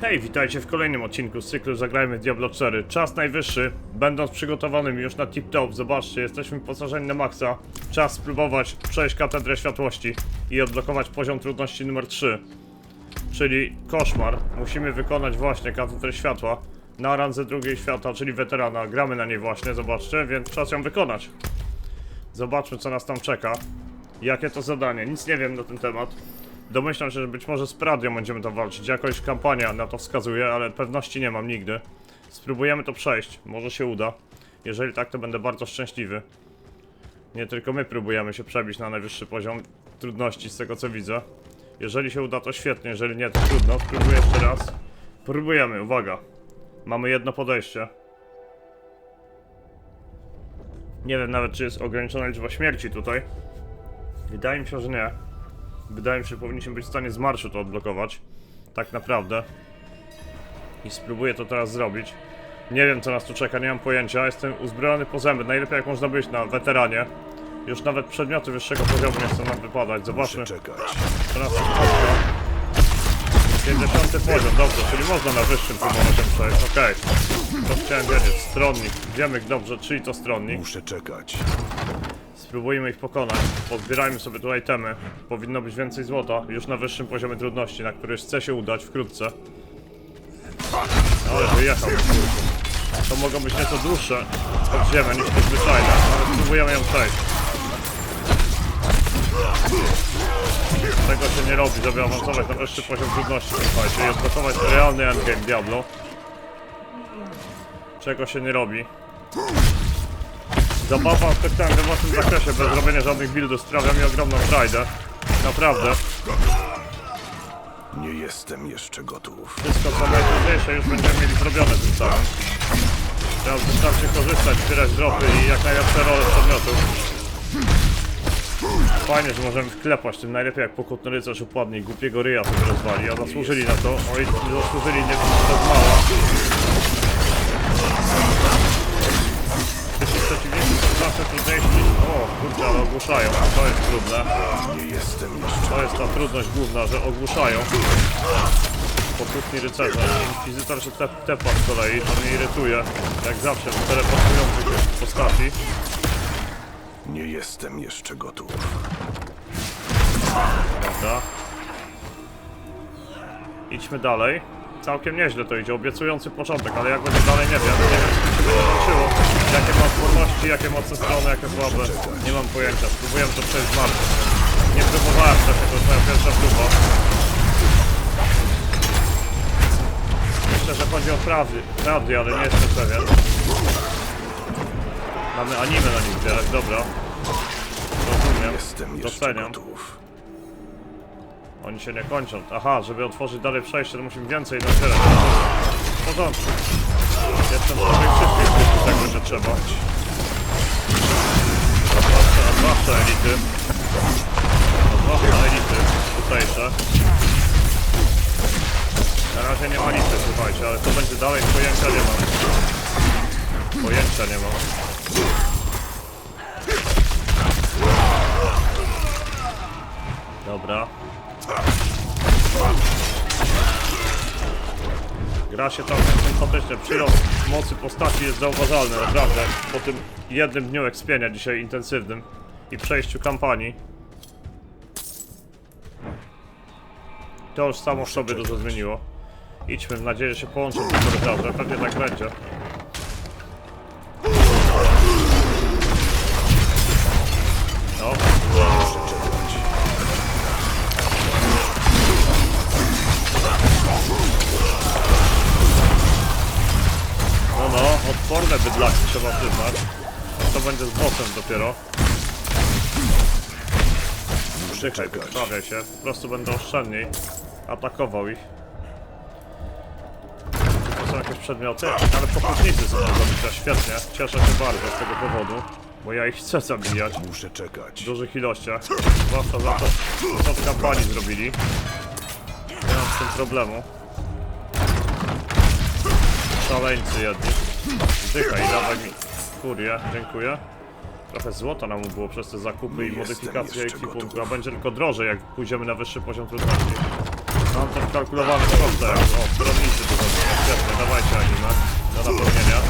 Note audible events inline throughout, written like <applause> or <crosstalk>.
Hej, witajcie w kolejnym odcinku z cyklu Zagrajmy Diablo 4. Czas najwyższy, będąc przygotowanym już na tip-top, zobaczcie, jesteśmy wyposażeni na maksa. Czas spróbować przejść katedrę światłości i odblokować poziom trudności numer 3. Czyli koszmar. Musimy wykonać właśnie katedrę światła na randze drugiej świata, czyli weterana. Gramy na niej właśnie, zobaczcie, więc czas ją wykonać. Zobaczmy, co nas tam czeka. Jakie to zadanie? Nic nie wiem na ten temat. Domyślam się, że być może z Pradią będziemy tam walczyć. Jakoś kampania na to wskazuje, ale pewności nie mam nigdy. Spróbujemy to przejść. Może się uda. Jeżeli tak, to będę bardzo szczęśliwy. Nie tylko my próbujemy się przebić na najwyższy poziom trudności, z tego co widzę. Jeżeli się uda, to świetnie. Jeżeli nie, to trudno. Spróbuję jeszcze raz. Próbujemy, uwaga. Mamy jedno podejście. Nie wiem nawet, czy jest ograniczona liczba śmierci tutaj. Wydaje mi się, że nie. Wydaje mi się, że powinniśmy być w stanie z marszu to odblokować. Tak naprawdę. I spróbuję to teraz zrobić. Nie wiem, co nas tu czeka, nie mam pojęcia. Jestem uzbrojony po zęby. Najlepiej jak można być na weteranie. Już nawet przedmioty wyższego poziomu nie chcą nam wypadać. Zobaczmy, tu spotka. 50 poziom, dobrze, czyli można na wyższym ją przejść. Okej. To chciałem wiedzieć. Stronnik. Wiemy dobrze, czyli to stronnik. Muszę czekać. Spróbujmy ich pokonać. Pozbierajmy sobie tu itemy. Powinno być więcej złota, już na wyższym poziomie trudności, na który chce się udać wkrótce. Ale wyjechał. To mogą być nieco dłuższe podziemia niż te zwyczajne, ale spróbujemy ją przejść. Tego się nie robi, żeby awansować na wyższy poziom trudności, słuchajcie, i odgotować realny endgame Diablo. Czego się nie robi. Zabawa specjalnie we własnym zakresie, bez robienia żadnych buildów, sprawia mi ogromną frajdę. Naprawdę. Nie jestem jeszcze gotów. Wszystko co najtrudniejsze już będziemy mieli zrobione tym samym. Teraz wystarczy korzystać, zbierać dropy i jak najlepsze role przedmiotów. Fajnie, że możemy wklepać tym najlepiej jak pokutny rycerz upadnie i głupiego ryja sobie rozwali, a zasłużyli na to. Oj, zasłużyli, nie to mała. Zawsze trudniejsi niż... O, kurczę, ale ogłuszają, to jest trudne. To jest ta trudność główna, że ogłuszają. Pokutni rycerze. Inkwizytor się tep, tepa z kolei, to mnie irytuje. Jak zawsze w teleportujących postaci. Nie jestem jeszcze gotów. Dobra. Idźmy dalej. Całkiem nieźle to idzie, obiecujący początek, ale jak będzie dalej nie wiem. Nie wiem co się łączyło. Jakie ma odporności, jakie mocne strony, jakie słabe. Nie mam pojęcia. Spróbujemy to przejść z martwym. Nie próbowałem wcześniej, to jest moja pierwsza próba. Myślę, że chodzi o prawdy, prawdy, ale nie jestem pewien. Mamy anime na nich zbierać, dobra. Rozumiem, Jestem doceniam. gotów. Oni się nie kończą. Aha, żeby otworzyć dalej przejście, to musimy więcej nacierać. Porządku. Jestem sobie wszystkich punktów, jak będzie trzeba. Zwłaszcza, zwłaszcza elity. Zwłaszcza elity tutejsze. Na razie nie ma listy, słuchajcie, ale co będzie dalej, pojęcia nie mam. Pojęcia nie mam. Dobra. Gra się całkiem sympatycznie. Przyrost mocy postaci jest zauważalny, naprawdę. Po tym jednym dniu ekspienia dzisiaj intensywnym i przejściu kampanii. To już samo sobie dużo zmieniło. Idźmy, w nadzieję, że się połączą te korytarze. Pewnie tak będzie. Trzeba przyznać. To będzie z bossem dopiero. Czekaj, wyprawiaj się. Po prostu będę oszczędniej atakował ich. To są jakieś przedmioty? Ale pokutnicy są do zabicia, świetnie. Cieszę się bardzo z tego powodu, bo ja ich chcę zabijać Muszę czekać. w dużych ilościach. Zwłaszcza za to, co w kampanii zrobili. Nie mam z tym problemu. Szaleńcy jedni. Zdychaj, dawaj mi. Kurię, dziękuję. Trochę złota nam było przez te zakupy i modyfikacje ekwipunku, a będzie tylko drożej jak pójdziemy na wyższy poziom trudności. Mam to wkalkulowane kostce. O, to zrobię. Świetnie, dawajcie anime. Do napełnienia.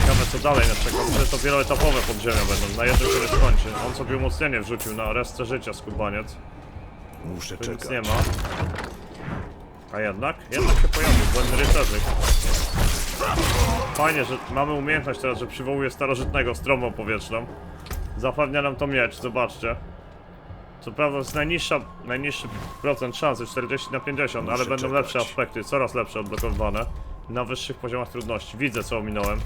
Ciekawe co dalej nas czeka. Może to wieloetapowe podziemia będą. Na jednym się nie skończy. On sobie umocnienie wrzucił na resztę życia, skubaniec. Muszę Tu nic czekać. nie ma. A jednak? Jednak się pojawił, błędny rycerzyk. Fajnie, że mamy umiejętność teraz, że przywołuje starożytnego stromą powietrzną. Zapewnia nam to miecz, zobaczcie. Co prawda jest najniższa, najniższy procent szansy, 40 na 50, ale Muszę będą czekać. lepsze aspekty, coraz lepsze odblokowane. Na wyższych poziomach trudności. Widzę co ominąłem.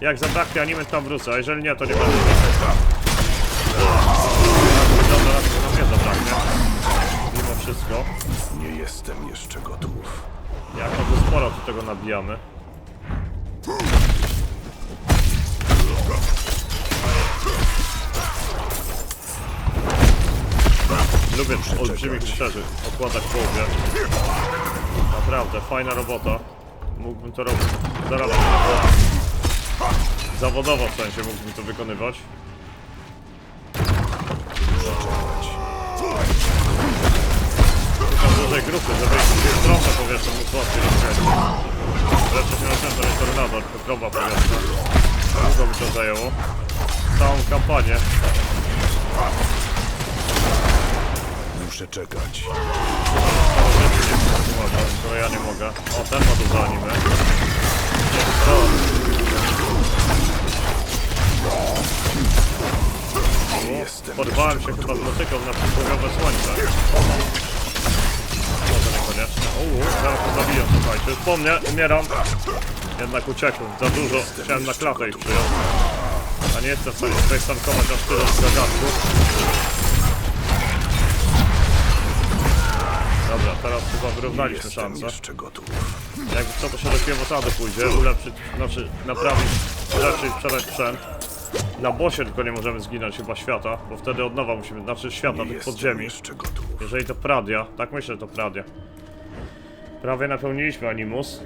Jak zabraknie anime tam wrócę, a jeżeli nie to nie będę. Wygląda na to, że nam nie zabraknie. Mimo wszystko. Nie jestem jeszcze gotów. Jak to sporo tu tego nabijamy. Lubię olbrzymich rycerzy okładać w połowie. Naprawdę, fajna robota. Mógłbym to robić. Zarabiać. Zawodowo w sensie mógłbym to wykonywać. Dużej grupy, żeby stronę powietrzną móc łatwiej rozkręcić. Lepsze się rozkręca niż tornado, tylko krowa powietrzna. Długo mi to zajęło. Całą kampanię. Muszę czekać. Skoro ja nie mogę. O, ten ma dużo anime. Nie, to. Jestem Porwałem się chyba z motyką na przysłowiowe słońce. Może niekoniecznie. Uuu, zaraz to zabiję, słuchajcie. Po mnie, umieram. Jednak uciekłem. Za dużo. Chciałem na klatę ich przyjąć. A nie jestem w stanie tutaj stankować aż tyle z gagatku. Dobra, teraz chyba wyrównaliśmy szanse. jeszcze gotów. Jak co to się do kiewosady pójdzie, ulepszyć, znaczy naprawić rzeczy i sprzedać sprzęt. Na bosie tylko nie możemy zginąć chyba świata, bo wtedy od nowa musimy, znaczy świata tych podziemi. Jeżeli to Pradia, tak myślę, że to Pradia. Prawie napełniliśmy Animus.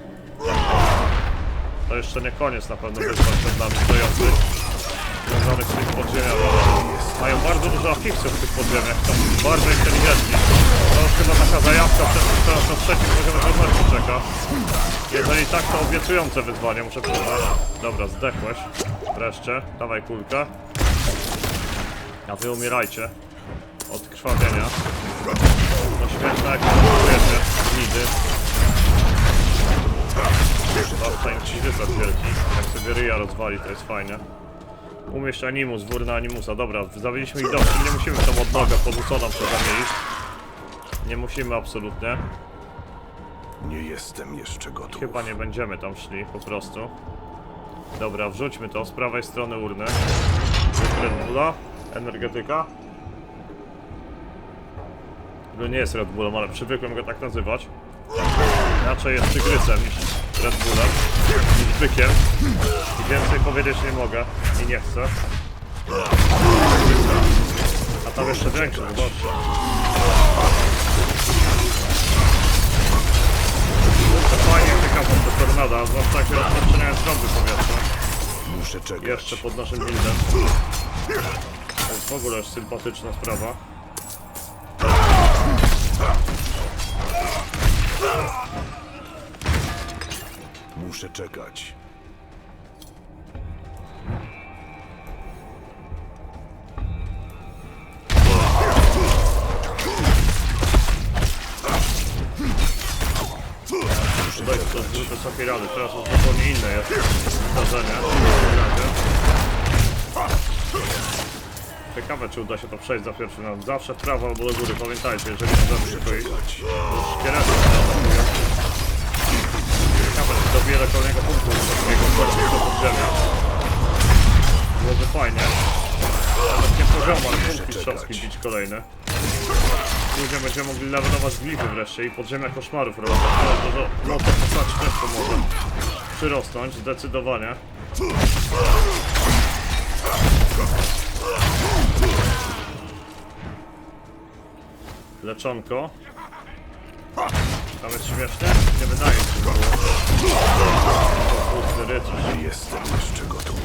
To jeszcze nie koniec na pewno wyzwań przed nami stojących. Związanych z tymi podziemiami. Mają bardzo dużo afiksów w tych podziemiach, są bardzo inteligentni. To już chyba taka zajawka, przed- teraz na trzecim poziomie trudności czeka. Jeżeli tak, to obiecujące wyzwanie, muszę przyznać. Dobra, zdechłeś. Wreszcie, dawaj kulkę. A wy umierajcie. Od krwawienia. No śmieszne jak kupujecie. Nidy. Zawsze inkwizytor wielki. Jak sobie ryja rozwali, to jest fajne. Umieść animus, wór na animusa. Dobra, zawiliśmy ich dosyć. Nie musimy tą odnogę podrzuconą przeze mnie iść. Nie musimy absolutnie. Nie jestem jeszcze gotów. Chyba nie będziemy tam szli, po prostu. Dobra, wrzućmy to z prawej strony urny. Red Bulla, energetyka. To nie jest Red Bullem, ale przywykłem go tak nazywać. Raczej jest tygrysem niż Red Bullem, bykiem. I więcej powiedzieć nie mogę i nie chcę. A tam jeszcze większy, zobaczcie. To fajnie tykam te tornada, zwłaszcza jak rozpoczynają trąby powietrzne. Muszę czekać. Jeszcze pod naszym buildem. To jest w ogóle sympatyczna sprawa. Muszę czekać. Tutaj to wysokiej rady, teraz już zupełnie inne jest. Ciekawe czy uda się to przejść za pierwszym razem. Zawsze w prawo albo do góry, pamiętajcie, jeżeli nie się wyjść. Czekać. Dobiję do kolejnego punktu wysokiego do podziemia. Byłoby fajnie. Nawet nie poziom, ale punkt mistrzowski bić kolejne. Później będziemy mogli levelować glify wreszcie i podziemia koszmarów robić. No to postać też to może przyrosnąć, zdecydowanie. Leczonko. Tam jest śmieszne? Nie wydaje mi się. Kurde, rycerz. Nie jestem jeszcze gotów.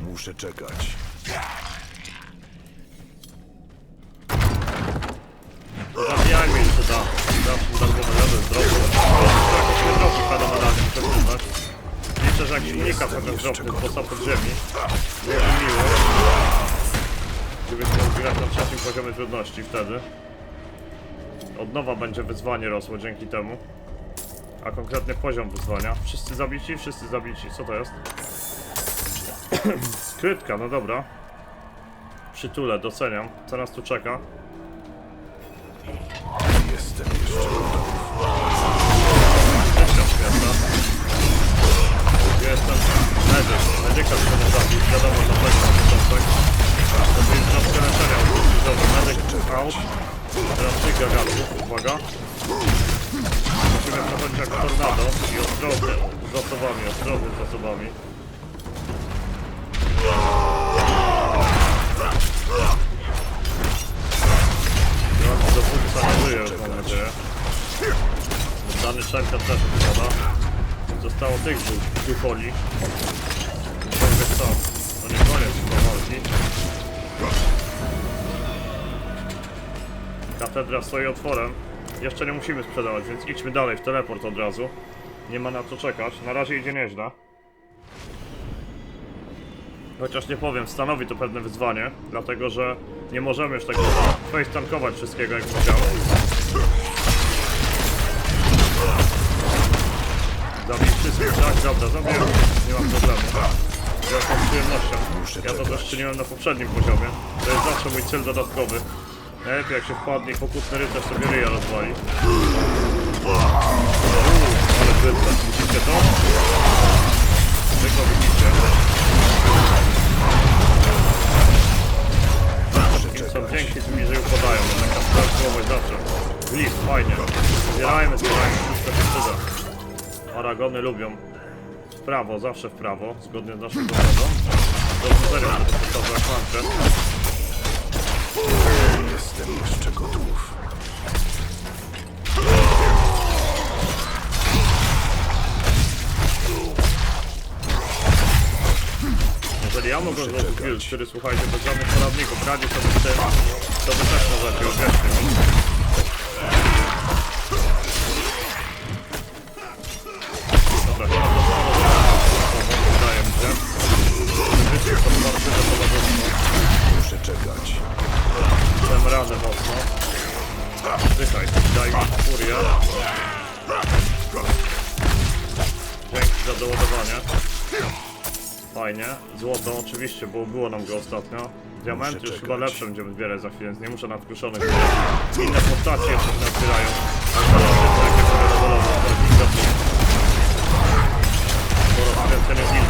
Muszę czekać. Że jak silnika trochę dropny z bossa pod ziemi, byłoby miło. Gdybyśmy mogli grać na trzecim poziomie trudności wtedy. Od nowa będzie wyzwanie rosło dzięki temu. A konkretny poziom wyzwania. Wszyscy zabici? Wszyscy zabici. Co to jest? <clears throat> Skrytka, no dobra. Przytulę, doceniam. Co nas tu czeka? Jestem jeszcze. Medyk. Medyka trzeba zabić. Wiadomo dlaczego na początek. To jest troszkę leczenia. Dobra, medyk out. Teraz trzy gagatów. Uwaga. Musimy przechodzić jak tornado i ostrożnie zasobami, ostrożnie zasobami. Ja do fuksa nie już mam nadzieję. Dany czempion też wypada. Zostało tych dwóch dupoli. Ciągle co? To nie koniec chyba. Katedra stoi otworem. Jeszcze nie musimy sprzedawać, więc idźmy dalej w teleport od razu. Nie ma na co czekać. Na razie idzie nieźle. Chociaż nie powiem, stanowi to pewne wyzwanie, dlatego że nie możemy już tak face tankować wszystkiego jak chciał. Zabij wszystkich, tak? Dobra, zabiję. Nie mam problemu. Wielką przyjemnością. Ja to też czyniłem na poprzednim poziomie. To jest zawsze mój cel dodatkowy. Najlepiej jak się wpadnie pokutny rycerz sobie ryja rozwali. Ale bydle. Widzicie to? Tylko widzicie. Im są piękni, tym bliżej upadają. Taka sprawdź zawsze. Glif, fajnie. Zbierajmy, zbierajmy, wszystko się przyda. Aragony lubią w prawo, zawsze w prawo, zgodnie z naszą zasadą. Do zero to. Nie jestem jeszcze gotów. Jeżeli ja mogę czekać. build, który słuchajcie, bez żadnych poradników radzi sobie z tym, to wy też możecie, uwierzcie mi. Muszę czekać. Dam radę mocno. Zdychaj, daj mi furię. Dzięki za doładowanie. Fajnie. Złoto oczywiście, bo było nam go ostatnio. Diamenty Muszę już chyba lepsze będziemy zbierać za chwilę, więc nie muszę nadkruszonych zbierać. Inne postacie jeszcze się otwierają. Ale to jest tak sobie rewolowo, to jest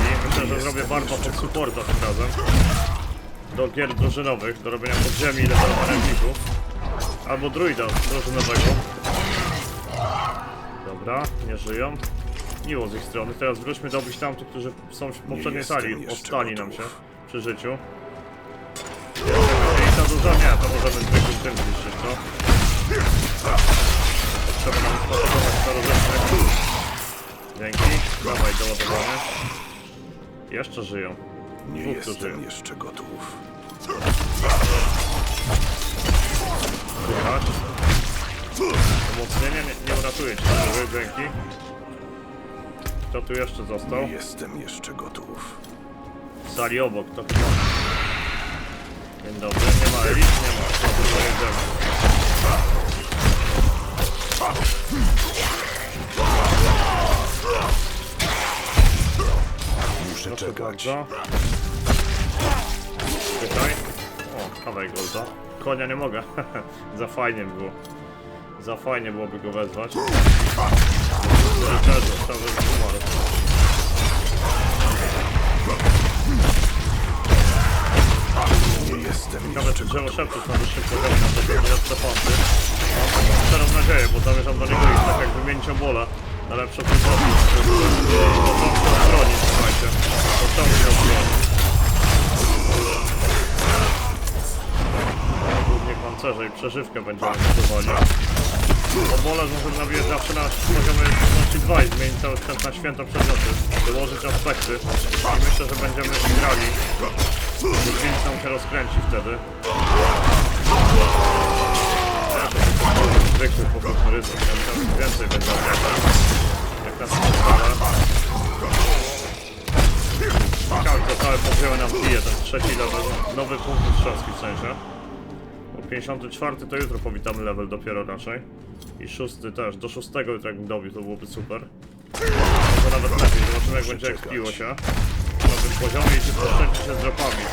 Myślę, że zrobię barwa pod supporta tym razem. Do gier drużynowych, do robienia podziemi i levelowania klików. Albo druida drużynowego. Dobra, nie żyją. Miło z ich strony. Teraz wróćmy dobić tamtych, którzy są w poprzedniej sali. Ostali nam się przy życiu. Jest ta duża? Nie, to możemy zwykłym tym zniszczyć, co? Trzeba nam sposobować starożytne. Dzięki. Dawaj, doładowanie. Jeszcze żyją. Nie Dwóch tu jestem żyją. jeszcze gotów. Słychać? Umocnienie nie, nie uratuje cię, dzięki. Kto tu jeszcze został? Nie jestem jeszcze gotów. W sali obok, to chyba... Dzień dobry, nie ma elit? Nie ma, tylko jedziemy. Czekać. Czekaj. O, kawaj golda. Konia nie mogę. Za fajnie by było. Za fajnie byłoby go wezwać. Rycerze, cały umarł. Nie jestem Ciekawe czy drzewo szeptów na wyższym poziomie na przykład nie odstępący. Mam szczerą nadzieję, bo zamierzam do niego iść tak jak wymienić obola na lepsze początki. Początki od broni, słuchajcie. Broni. Głównie pancerze i przeżywkę będziemy kupowali. Obole możemy nawijać zawsze na poziomie trudności 2 i zmienić cały sprzęt na święto przedmioty. dołożyć aspekty i myślę, że będziemy grali. Więc nam się rozkręci wtedy. Zwykły po prostu rysunek, tam więcej będzie. Jak na tym to całe podziały nam bije, ten trzeci level, nowy punkt mistrzowski w sensie. Bo 54 to jutro powitamy level dopiero raczej. I szósty też, do szóstego jutro jakbym dobił, to byłoby super. To nawet lepiej, zobaczymy jak będzie ekspiło się. Na nowym poziomie i czy poszczęści się z dropami.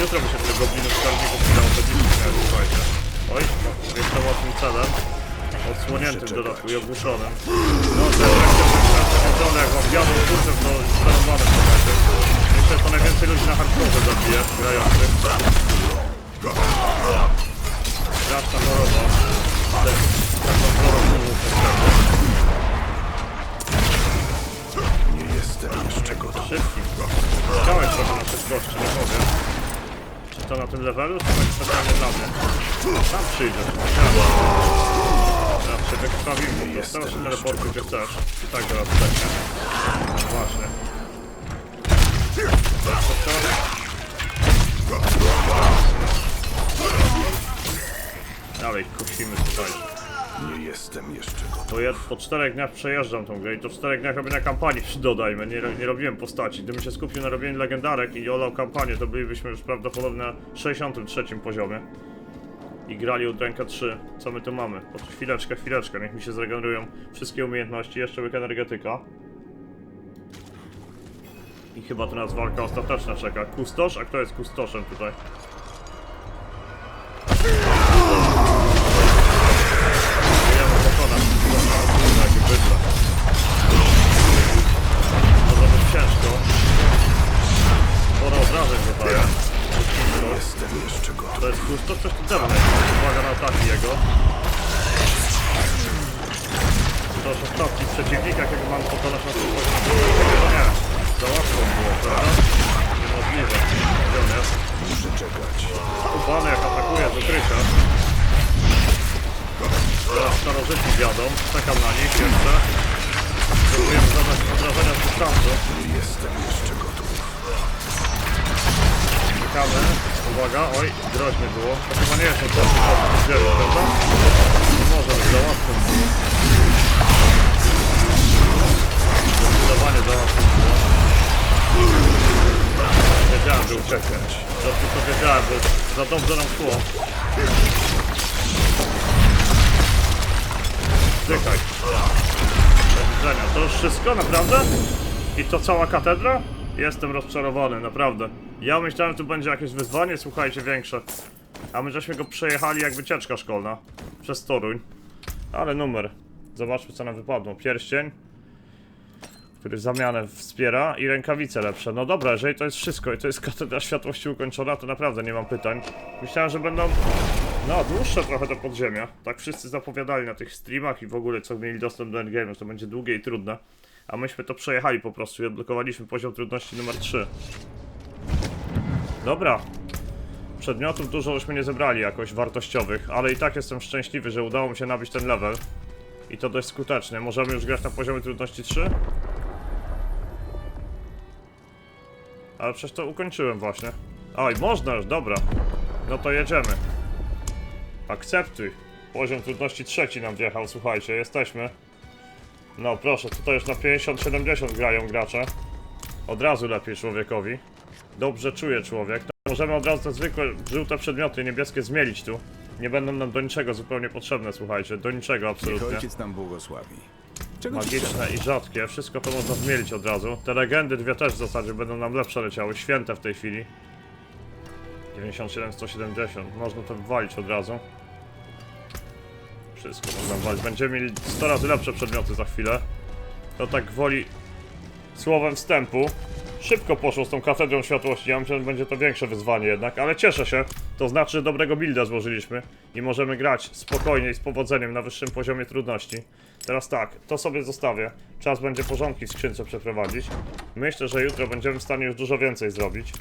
Jutro by się tych goblinów skarbników przydało podnieść, nie słuchajcie. Oj, no, jeszcze łatwym celem. Odsłoniętym dodatku i ogłuszonym. No to jak wygląda, jak wam jadą kurczę, to zarąbane słuchajcie. Myślę, że to najwięcej ludzi na hardcore zabije, grających. Straszna choroba. Ale taką chorobą nie jestem jeszcze gotów. Szybki. Chciałeś trochę na szybkości, nie powiem. Czy to na tym levelu, czy to jest specjalnie dla mnie? Tam przyjdziesz. Teraz się wykrwawimy po prostu. Teraz się teleportuj gdzie chcesz. I tak. Właśnie. Teraz to trzeba... Dalej kusimy tutaj. Nie jestem jeszcze gotów. Bo ja po czterech dniach przejeżdżam tą grę i to w czterech dniach robię na kampanii, <laughs> dodajmy, nie, nie robiłem postaci. Gdybym się skupił na robieniu legendarek i olał kampanię, to bylibyśmy już prawdopodobnie na 63 poziomie. I grali od ręka 3. Co my tu mamy? Po chwileczkę, chwileczkę, niech mi się zregenerują wszystkie umiejętności, jeszcze łyk energetyka. I chyba nas walka ostateczna czeka. Kustosz? A kto jest kustoszem tutaj? Wiadą, czekam na nich jeszcze. Próbuję zadać obrażenia z dystansu. Jestem jeszcze gotów. Czekamy. Uwaga, oj, groźnie było. To chyba nie jest ten czas, to prawda? Może być za łatwo. Zdecydowanie za łatwo. Wiedziałem, że uciekać. To tylko wiedziałem, że za dobrze nam szło. Czekaj. Do widzenia. To już wszystko, naprawdę? I to cała katedra? Jestem rozczarowany, naprawdę. Ja myślałem, że tu będzie jakieś wyzwanie, słuchajcie, większe. A my żeśmy go przejechali jak wycieczka szkolna. Przez Toruń. Ale numer. Zobaczmy, co nam wypadło. Pierścień. Który zamianę wspiera i rękawice lepsze. No dobra, jeżeli to jest wszystko i to jest katedra światłości ukończona, to naprawdę nie mam pytań. Myślałem, że będą no, dłuższe trochę te podziemia. Tak wszyscy zapowiadali na tych streamach i w ogóle co mieli dostęp do endgame'u, to będzie długie i trudne. A myśmy to przejechali po prostu i odblokowaliśmy poziom trudności numer 3. Dobra. Przedmiotów dużo żeśmy nie zebrali jakoś wartościowych, ale i tak jestem szczęśliwy, że udało mi się nabić ten level. I to dość skutecznie. Możemy już grać na poziomie trudności 3? Ale przecież to ukończyłem właśnie. Oj, można już, dobra. No to jedziemy. Akceptuj. Poziom trudności trzeci nam wjechał, słuchajcie, jesteśmy. No proszę, tutaj już na 50-70 grają gracze. Od razu lepiej człowiekowi. Dobrze czuje człowiek. Możemy od razu te zwykłe żółte przedmioty niebieskie zmielić tu. Nie będą nam do niczego zupełnie potrzebne, słuchajcie. Do niczego Niech absolutnie. ojciec nam błogosławi. Czego? Magiczne i rzadkie, wszystko to można zmielić od razu. Te legendy dwie też w zasadzie będą nam lepsze leciały, święte w tej chwili. 97, 170, można to wywalić od razu. Wszystko można wywalić, będziemy mieli 100 razy lepsze przedmioty za chwilę. To tak gwoli słowem wstępu. Szybko poszło z tą katedrą światłości, ja myślę, że będzie to większe wyzwanie jednak, ale cieszę się. To znaczy, że dobrego builda złożyliśmy i możemy grać spokojnie i z powodzeniem na wyższym poziomie trudności. Teraz tak, to sobie zostawię. Czas będzie porządki w skrzynce przeprowadzić. Myślę, że jutro będziemy w stanie już dużo więcej zrobić.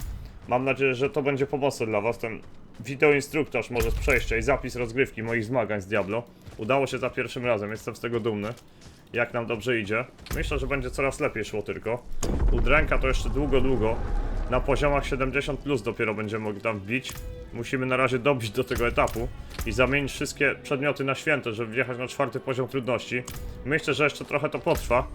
Mam nadzieję, że to będzie pomocne dla Was. Ten wideoinstruktaż może z przejścia i zapis rozgrywki moich zmagań z Diablo. Udało się za pierwszym razem, jestem z tego dumny. jak nam dobrze idzie. Myślę, że będzie coraz lepiej szło tylko. U Drenka to jeszcze długo, długo. Na poziomach 70 plus dopiero będziemy mogli tam wbić. Musimy na razie dobić do tego etapu i zamienić wszystkie przedmioty na święte, żeby wjechać na czwarty poziom trudności. Myślę, że jeszcze trochę to potrwa.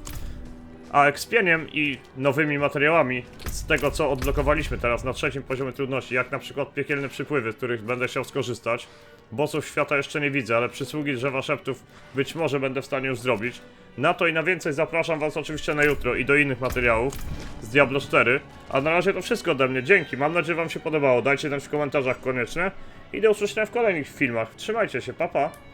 A ekspieniem i nowymi materiałami z tego, co odblokowaliśmy teraz na trzecim poziomie trudności, jak na przykład piekielne przypływy, z których będę chciał skorzystać. Bossów świata jeszcze nie widzę, ale przysługi drzewa szeptów być może będę w stanie już zrobić. Na to i na więcej zapraszam Was oczywiście na jutro i do innych materiałów z Diablo 4. A na razie to wszystko ode mnie. Dzięki, mam nadzieję, Wam się podobało. Dajcie znać w komentarzach koniecznie. I do usłyszenia w kolejnych filmach. Trzymajcie się, papa. Pa.